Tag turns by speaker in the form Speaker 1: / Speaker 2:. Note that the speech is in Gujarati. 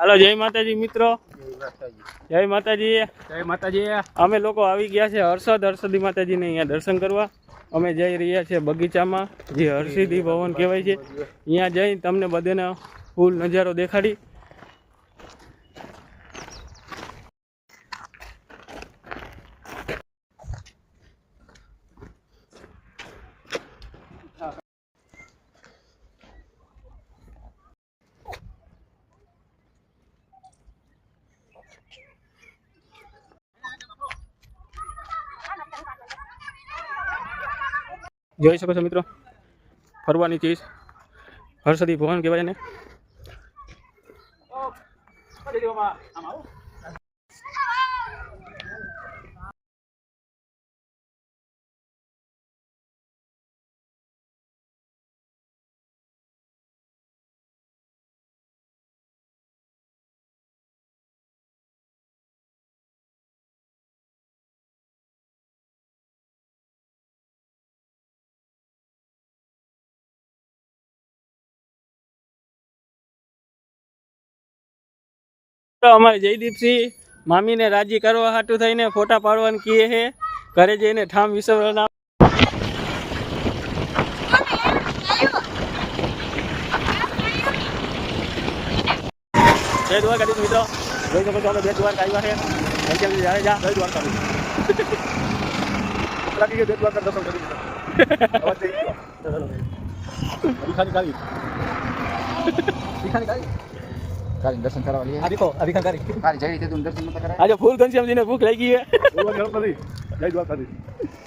Speaker 1: હાલો જય માતાજી મિત્રો. જય માતાજી.
Speaker 2: જય માતાજી.
Speaker 1: અમે લોકો આવી ગયા છે હર્ષદ હર્ષદી માતાજીને અહીંયા દર્શન કરવા. અમે જઈ રહ્યા છીએ બગીચામાં જે હર્ષિદી ભવન કહેવાય છે. અહીંયા જઈ તમને બધાને ફૂલ નજારો દેખાડી. જોઈ શકો છો મિત્રો ફરવાની ચીજ. હર્ષદી ભવન કહેવાય ને તો અમારે જયદીપસિંહ મામીને રાજી કરવા હાટું થઈને ફોટા પાડવાનું કહે છે ઘરે જઈને ઠામ વિસર્જન જય દ્વારકાધીશ મિત્રો જોઈ શકો છો
Speaker 2: દર્શન કરી દીધા ખાલી ખાલી ગયો કાળી દર્શન કરવા લઈએ આવી કો આવી ભીખાની કરી. કાલે જઈ રીતે તું દર્શન નતા કરાય?
Speaker 1: આજે ફૂલ ઘનશ્યામજીને ભૂખ લાગી છે.
Speaker 2: જય દ્વારકાધીશ.